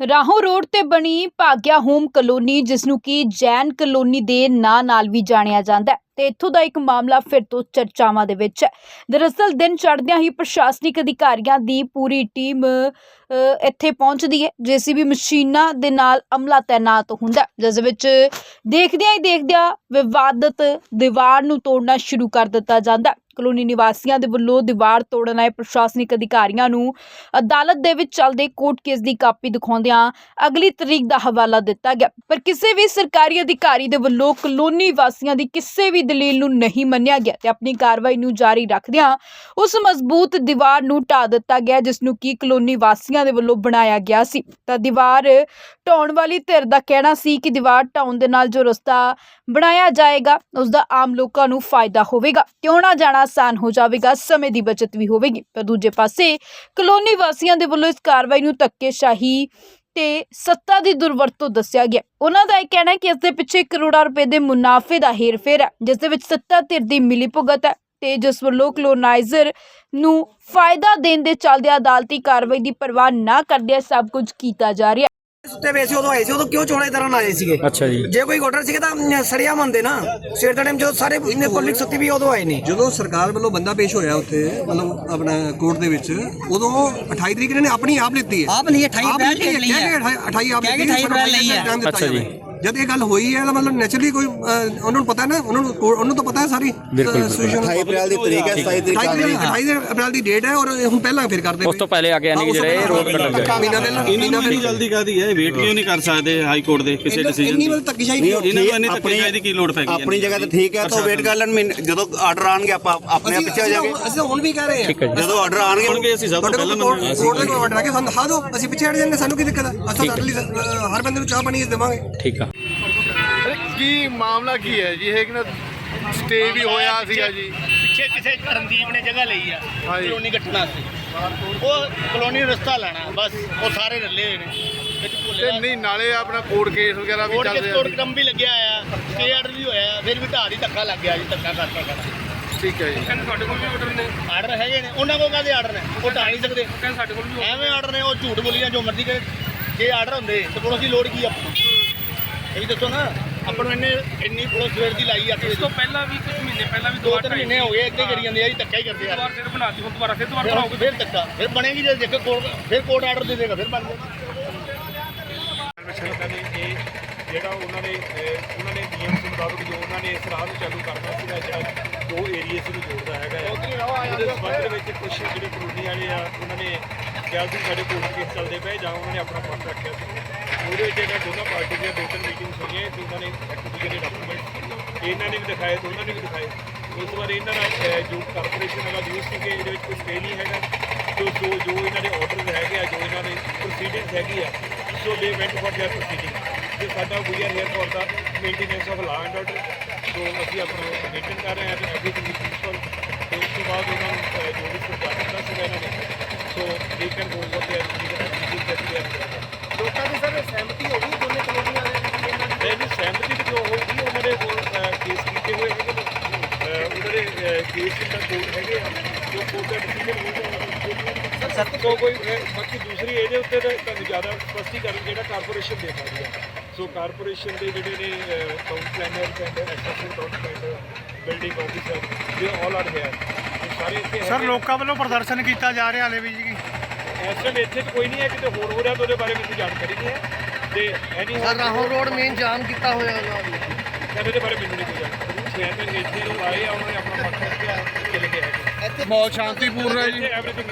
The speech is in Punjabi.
ਰਾਹੋਂ ਰੋਡ ਤੇ ਬਣੀ ਭਾਗਿਆ ਹੋਮ ਕਲੋਨੀ ਜਿਸ ਨੂੰ ਕਿ ਜੈਨ ਕਲੋਨੀ ਦੇ ਨਾਂ ਨਾਲ ਵੀ ਜਾਣਿਆ ਜਾਂਦਾ ਹੈ ਤੇ ਇੱਥੋਂ ਦਾ ਇੱਕ ਮਾਮਲਾ ਫਿਰ ਤੋਂ ਚਰਚਾਵਾਂ ਦੇ ਵਿੱਚ ਹੈ। ਦਰਅਸਲ ਦਿਨ ਚੜ੍ਹਦਿਆਂ ਹੀ ਪ੍ਰਸ਼ਾਸਨਿਕ ਅਧਿਕਾਰੀਆਂ ਦੀ ਪੂਰੀ ਟੀਮ ਇੱਥੇ ਪਹੁੰਚਦੀ ਹੈ, ਜੀਸੀਬੀ ਮਸ਼ੀਨਾਂ ਦੇ ਨਾਲ ਅਮਲਾ ਤੈਨਾਤ ਹੁੰਦਾ ਜਿਸ ਵਿੱਚ ਦੇਖਦਿਆਂ ਹੀ ਦੇਖਦਿਆਂ ਵਿਵਾਦਤ ਦੀਵਾਰ ਨੂੰ ਤੋੜਨਾ ਸ਼ੁਰੂ ਕਰ ਦਿੱਤਾ ਜਾਂਦਾ ਕਲੋਨੀ ਨਿਵਾਸੀਆਂ ਦੇ ਵੱਲੋਂ ਦੀਵਾਰ ਤੋੜਨ ਆਏ ਪ੍ਰਸ਼ਾਸਨਿਕ ਅਧਿਕਾਰੀਆਂ ਨੂੰ ਅਦਾਲਤ ਦੇ ਵਿੱਚ ਚੱਲਦੇ ਕੋਰਟ ਕੇਸ ਦੀ ਕਾਪੀ ਦਿਖਾਉਂਦਿਆਂ ਅਗਲੀ ਤਰੀਕ ਦਾ ਹਵਾਲਾ ਦਿੱਤਾ ਗਿਆ। ਪਰ ਕਿਸੇ ਵੀ ਸਰਕਾਰੀ ਅਧਿਕਾਰੀ ਦੇ ਵੱਲੋਂ ਕਲੋਨੀ ਵਾਸੀਆਂ ਦੀ ਕਿਸੇ ਵੀ ਦਲੀਲ ਨੂੰ ਨਹੀਂ ਮੰਨਿਆ ਗਿਆ ਤੇ ਆਪਣੀ ਕਾਰਵਾਈ ਨੂੰ ਜਾਰੀ ਰੱਖਦਿਆਂ ਉਸ ਮਜ਼ਬੂਤ ਦੀਵਾਰ ਨੂੰ ਢਾ ਦਿੱਤਾ ਗਿਆ, ਜਿਸ ਨੂੰ ਕੀ ਕਲੋਨੀ ਵਾਸੀਆਂ ਦੇ ਵੱਲੋਂ ਬਣਾਇਆ ਗਿਆ ਸੀ। ਤਾਂ ਦੀਵਾਰ ਢਾਉਣ ਵਾਲੀ ਧਿਰ ਦਾ ਕਹਿਣਾ ਸੀ ਕਿ ਦੀਵਾਰ ਢਾਉਣ ਦੇ ਨਾਲ ਜੋ ਰਸਤਾ ਬਣਾਇਆ ਜਾਏਗਾ ਉਸ ਦਾ ਆਮ ਲੋਕਾਂ ਨੂੰ ਫਾਇਦਾ ਹੋਵੇਗਾ। ਕਿਉਂ ਨਾ ਜਾਣਾ ਆਸਾਨ ਹੋ ਜਾਵੇਗਾ, ਸਮੇਂ ਦੀ ਬਚਤ ਵੀ ਹੋਵੇਗੀ। ਪਰ ਦੂਜੇ ਪਾਸੇ, ਕਲੋਨੀ ਵਾਸੀਆਂ ਦੇ ਵੱਲੋਂ ਇਸ ਕਾਰਵਾਈ ਨੂੰ ਧੱਕੇਸ਼ਾਹੀ ਤੇ ਸੱਤਾ ਦੀ ਦੁਰਵਰਤੋਂ ਦੱਸਿਆ ਗਿਆ। ਉਹਨਾਂ ਦਾ ਇਹ ਕਹਿਣਾ ਹੈ ਕਿ ਇਸ ਦੇ ਪਿੱਛੇ ਕਰੋੜਾਂ ਰੁਪਏ ਦੇ ਮੁਨਾਫੇ ਦਾ ਹੇਰਫੇਰ ਹੈ, ਜਿਸ ਦੇ ਵਿੱਚ ਸੱਤਾ ਧਿਰ ਦੀ ਮਿਲੀਭੁਗਤ ਹੈ ਤੇ ਜਿਸ ਵੱਲੋਂ ਕਲੋਨਾਈਜ਼ਰ ਨੂੰ ਫਾਇਦਾ ਦੇਣ ਦੇ ਚੱਲਦੇ ਅਦਾਲਤੀ ਕਾਰਵਾਈ ਦੀ ਪਰਵਾਹ ਨਾ ਕਰਦਿਆਂ ਸਭ ਕੁਝ ਕੀਤਾ ਜਾ ਰਿਹਾ ਸੁੱਤੇ ਪਏ ਸੀ ਉਦੋਂ ਆਏ ਸੀ ਉਦੋਂ ਕਿਉਂ ਚੋੜੇ ਤਰ੍ਹਾਂ ਆਏ ਸੀਗੇ ਅੱਛਾ ਜੀ ਜੇ ਕੋਈ ਆਰਡਰ ਸੀਗਾ ਤਾਂ ਸੜਿਆ ਮੰਨਦੇ ਨਾ ਸਵੇਰ ਦਾ ਟਾਈਮ ਜਦੋਂ ਸਾਰੇ ਇੰਨੇ ਪਬਲਿਕ ਸੁੱਤੀ ਵੀ ਉਦੋਂ ਆਏ ਨੇ ਜਦੋਂ ਸਰਕਾਰ ਵੱਲੋਂ ਬੰਦਾ ਪੇਸ਼ ਹੋਇਆ ਉੱਥੇ ਮਤਲਬ ਆਪਣਾ ਕੋਰਟ ਦੇ ਵਿੱਚ ਉਦੋਂ 28 ਤਰੀਕ ਨੇ ਆਪਣੀ ਆਪ ਲਿੱਤੀ ਹੈ ਆਪ ਲਈ 28 ਆਪ ਅਪ੍ਰੈਲ ਲਈ ਹੈ। 28 ਆਪ ਕਹਿ ਕੇ ਲਿੱਤੀ 28 ਅਪ੍ਰੈਲ ਲਈ ਹੈ। ਅੱਛਾ ਜੀ। ਜਦ ਇਹ ਗੱਲ ਹੋਈ ਹੈ ਤਾਂ ਮਤਲਬ ਨੈਚੁਰਲੀ ਕੋਈ ਅਹ, ਉਹਨਾਂ ਨੂੰ ਪਤਾ ਨਾ ਉਹਨਾਂ ਨੂੰ ਉਹਨੂੰ ਤਾਂ ਪਤਾ ਹੈ ਸਾਰੀ situation। 28 ਅਪ੍ਰੈਲ ਦੀ ਤਰੀਕ ਹੈ 27 ਤਰੀਕ 28 ਕਾਗਜ਼ 28 ਅਪ੍ਰੈਲ ਦੀ ਡੇਟ ਹੈ ਔਰ ਇਹ ਹੁਣ ਪਹਿਲਾਂ ਫਿਰ ਕਰਦੇ ਉਸ ਤੋਂ ਪਹਿਲੇ ਆ ਕੇ ਯਾਨੀ ਕਿ ਜਿਹੜੇ ਇਹ ਰੋਡ ਕੱਟਣ ਗਏ ਮਹੀਨਾ ਪਹਿਲਾਂ। ਇਹਨਾਂ ਮਹੀਨਾ ਨੂੰ ਇੰਨੀ ਪਹਿਲਾਂ ਜਲਦੀ ਕਾਦੀ ਹੈ? ਵੇਟ ਕਿਉਂ ਨਹੀਂ ਕਰ ਸਕਦੇ ਹਾਈ ਕੋਰਟ ਦੇ ਕਿਸੇ ਡਿਸੀਜਨ ਇੰਨੀ ਦੀ ਵਾਰ ਧੱਕੇਸ਼ਾਹੀ ਨਹੀਂ ਇਹਨਾਂ ਨੂੰ ਇੰਨੀ ਆਪਣੀ- ਧੱਕੇਸ਼ਾਹੀ ਦੀ ਕੀ ਲੋੜ ਪੈ ਗਈ ਆਪਣੀ ਜਗ੍ਹਾ ਤੇ ਠੀਕ ਹੈ ਤਾਂ ਵੇਟ ਕਰ ਲੈਣ ਮਹੀਨੇ- ਜਦੋਂ ਆਰਡਰ ਆਣਗੇ ਆਪਾਂ ਆਪਣੇ ਆਪ ਪਿੱਛੇ ਹੋ ਜਾਗੇ ਅਸੀਂ ਹੁਣ ਵੀ ਕਹਿ ਰਹੇ ਹਾਂ। ਠੀਕ ਹੈ ਜੀ। ਜਦੋਂ ਆਰਡਰ ਆਣਗੇ ਹੋਣਗੇ ਅਸੀਂ ਸਭ ਤੋਂ ਤੁਹਾਡੇ ਪਹਿਲਾਂ ਕੋਲ ਕੋਰਟ ਦੇ ਕੋਲ ਆਰਡਰ ਆ ਕੇ ਸਾਨੂੰ ਦਿਖਾ ਦਿਓ ਅਸੀਂ ਪਿੱਛੇ ਹਟ ਜਾਂਦੇ ਸਾਨੂੰ ਕੀ ਦਿੱਕਤ ਹੈ ਅਸਾਂ ਤਾਂ ਹਰ ਬੰਦੇ ਨੂੰ ਚਾਹ ਪਾਣੀ ਦੇਵਾਂਗੇ। ਠੀਕ ਆ। ਕੀ ਮਾਮਲਾ ਕੀ ਹੈ ਜੀ? ਇਹ ਕਿ ਨਾ ਸਟੇ ਵੀ ਹੋਇਆ ਸੀਗਾ ਜੀ। ਪਿੱਛੇ ਕਿਸੇ ਰਣਦੀਪ ਨੇ ਜਗ੍ਹਾ ਲਈ ਆ। ਹਾਂਜੀ। ਕਲੋਨੀ ਕੱਟਣਾ ਸੀ। ਉਹ ਕਲੋਨੀ ਰਸਤਾ ਲੈਣਾ ਬਸ ਉਹ ਸਾਰੇ ਰੱਲੇ ਹੋਏ ਨੇ। ਵਿੱਚ ਤੇ ਭੁੱਲੇ ਨਹੀਂ ਨਾਲੇ ਆਪਣਾ ਕੋਰਟ ਕੇਸ ਵਗੈਰਾ ਵੀ ਕੋਰਟ ਚੱਲ ਕੇ ਰਿਹਾ ਕੋਰਟ ਕਮ ਵੀ ਲੱਗਿਆ ਆ ਸਟੇ ਆਰਡਰ ਵੀ ਹੋਇਆ ਫਿਰ ਵੀ ਢਾਹ ਦੀ ਧੱਕਾ ਲੱਗ ਗਿਆ ਜੀ ਧੱਕਾ ਕਰਤਾ ਕਰਤਾ ਠੀਕ ਹੈ ਜੀ। ਤੁਹਾਡੇ ਕੋਲ ਵੀ ਆਰਡਰ ਨੇ। ਆਰਡਰ ਹੈਗੇ ਨੇ ਉਹਨਾਂ ਕੋਲ ਕਾਹਦੇ ਆਰਡਰ ਨੇ? ਉਹ ਢਾਹ ਨਹੀਂ ਸਕਦੇ। ਸਾਡੇ ਕੋਲ ਵੀ ਐਵੇਂ ਆਰਡਰ ਨੇ ਉਹ ਝੂਠ ਬੋਲੀ ਜਾਂ ਜੋ ਮਰਜ਼ੀ ਕਰੇ ਜੇ ਆਰਡਰ ਹੁੰਦੇ ਤੇ ਪੁਲਿਸ ਦੀ ਲੋੜ ਕੀ ਆ? ਇਹ ਦੱਸੋ ਨਾ ਆਪਾਂ ਨੂੰ ਇੰਨੇ ਇੰਨੀ ਪੁਲਿਸ ਸਵੇਰ ਦੀ ਲਾਈ ਆ ਇਸ ਤੋਂ ਪਹਿਲਾਂ ਵੀ ਕੁਝ ਮਹੀਨੇ ਪਹਿਲਾਂ ਵੀ ਦੋ ਤਿੰਨ ਮਹੀਨੇ ਹੋ ਗਏ ਅੱਗੇ ਕਰੀ ਜਾਂਦੇ ਆ ਜੀ ਧੱਕਾ ਹੀ ਕਰਦੇ ਆ। ਦੁਬਾਰਾ ਫਿਰ ਬਣਾਤੀ ਹੁਣ ਦੁਬਾਰਾ ਫਿਰ ਦੁਬਾਰਾ ਬਣਾਓਗੇ ਫਿਰ ਧੱਕਾ ਫਿਰ ਬਣੇਗੀ ਜੇ ਦੇਖੋ ਕੋਰਟ ਫਿਰ ਕੋਰਟ ਆਰਡਰ ਦੇ ਦੇਗਾ ਫਿਰ ਬਣ ਜਾਏਗਾ ਜਿਹੜਾ ਉਹਨਾਂ ਨੇ ਉਹਨਾਂ ਨੇ ਨਿਯਮ ਦੇ ਮੁਤਾਬਕ ਜੋ ਉਹਨਾਂ ਨੇ ਇਸ ਰਾਹ ਨੂੰ ਚਾਲੂ ਕਰਨਾ ਸੀਗਾ ਜਿਹੜਾ ਦੋ ਏਰੀਏ ਨੂੰ ਜੋੜਦਾ ਹੈਗਾ ਹੈ। ਉਹਦੇ ਸੰਬੰਧ ਦੇ ਵਿੱਚ ਕੁਝ ਜਿਹੜੇ ਕਾਨੂੰਨੀ ਵਾਲੇ ਆ ਉਹਨਾਂ ਨੇ ਕਿਹਾ ਸੀ ਸਾਡੇ ਕੋਰਟ ਕੇਸ ਚੱਲਦੇ ਪਏ ਜਾਂ ਉਹਨਾਂ ਨੇ ਆਪਣਾ ਪੱਖ ਰੱਖਿਆ ਸੀ। ਉਹਦੇ ਵਿੱਚ ਇਹਨਾਂ ਦੋਨਾਂ ਪਾਰਟੀ ਦੀਆਂ ਬੇਟਰ ਮੀਟਿੰਗਸ ਹੋਈਆਂ ਦੋਨਾਂ ਨੇ ਇੱਕ ਦੂਜੇ ਦੇ ਡਾਕੂਮੈਂਟ ਇਹਨਾਂ ਨੇ ਵੀ ਦਿਖਾਏ, ਦੋਨਾਂ ਨੇ ਵੀ ਦਿਖਾਏ। ਉਸ ਵਾਰ ਇਹਨਾਂ ਦਾ ਜੋ ਕਾਰਪੋਰੇਸ਼ਨ ਵਾਲਾ ਵਿਊ ਸੀ ਕਿ ਇਹਦੇ ਵਿੱਚ ਕੁਝ ਫੇਲ ਨਹੀਂ ਹੈਗਾ। ਜੋ ਜੋ ਜੋ ਇਹਨਾਂ ਦੇ ਆਰਡਰਸ ਹੈਗੇ ਆ, ਜੋ ਇਹਨਾਂ ਦੇ ਪ੍ਰੋਸੀਡਿੰਗਸ ਹੈਗੀ ਆ, ਸੋ ਦੇ ਵੈਂਟ ਫॉर देयर ਪ੍ਰੋਸੀਡਿੰਗ ਤੇ ਸਾਡਾ ਗੁਜਰ airport the maintenance of law and order so ਅਸੀਂ ਆਪਣਾ ਮੇਨਟੇਨ ਕਰ ਰਹੇ ਹਾਂ, ਤੇ ਐਵਰੀਥਿੰਗ ਇਜ਼ ਪੀਸਫੁਲ ਤੇ ਉਸ ਤੋਂ ਬਾਅਦ ਉਹਨਾਂ ਨੂੰ ਜੋ ਵੀ ਸਰਕਾਰ ਦਾ ਸੀਗਾ ਇਹਨਾਂ ਨੇ, so they can go what they are they case ਦਾ ਹੈਗੇ ਆ ਜੋ ਕੋਰਟ ਦਾ ਡਿਸੀਜਨ ਹੋਊਗਾ ਸਰ ਤੋਂ ਕੋਈ ਅਹ, ਬਾਕੀ ਦੂਸਰੀ ਇਹਦੇ ਉੱਤੇ ਤਾਂ ਤੁਹਾਨੂੰ ਜ਼ਿਆਦਾ ਸਪਸ਼ਟੀਕਰਨ ਜਿਹੜਾ ਕਾਰਪੋਰੇਸ਼ਨ ਦੇ ਸਕਦੀ ਹੈ ਸੋ ਕਾਰਪੋਰੇਸ਼ਨ ਦੇ ਜਿਹੜੇ ਨੇ town planner and assessment town planner building officer ਦੇ ਆਲ ਆਰ ਹੇਅਰ ਸਾਰੇ ਇੱਥੇ ਸਰ। ਲੋਕਾਂ ਵੱਲੋਂ ਪ੍ਰਦਰਸ਼ਨ ਕੀਤਾ ਜਾ ਰਿਹਾ ਹਲੇ ਵੀ ਜੀ। ਇਸ ਟਾਈਮ ਇੱਥੇ ਤਾਂ ਕੋਈ ਨਹੀਂ ਹੈ ਕਿਤੇ ਹੋਰ ਹੋ ਰਿਹਾ ਤਾਂ ਉਹਦੇ ਬਾਰੇ ਮੈਨੂੰ ਜਾਣਕਾਰੀ ਨਹੀਂ ਹੈ। ਤੇ any sir Rahon road main jam ਕੀਤਾ ਹੋਇਆ ਉਹਨਾਂ ਨੇ ਸਰ ਇਹਦੇ ਬਾਰੇ ਮੈਨੂੰ ਨਹੀਂ ਕੋਈ ਜਾਣਕਾਰੀ। ਚੇਅਰਮੈਨ ਇੱਥੇ ਲੋਕ ਆਏ ਆ ਉਹਨਾਂ ਨੇ ਆਪਣਾ ਪੱਖ ਰੱਖਿਆ ਚਲੇ ਗਏ ਹੈਗੇ ਬਹੁਤ ਸ਼ਾਂਤੀਪੂਰਨ ਹੈ ਜੀ। ਐਵਰੀਥਿੰਗ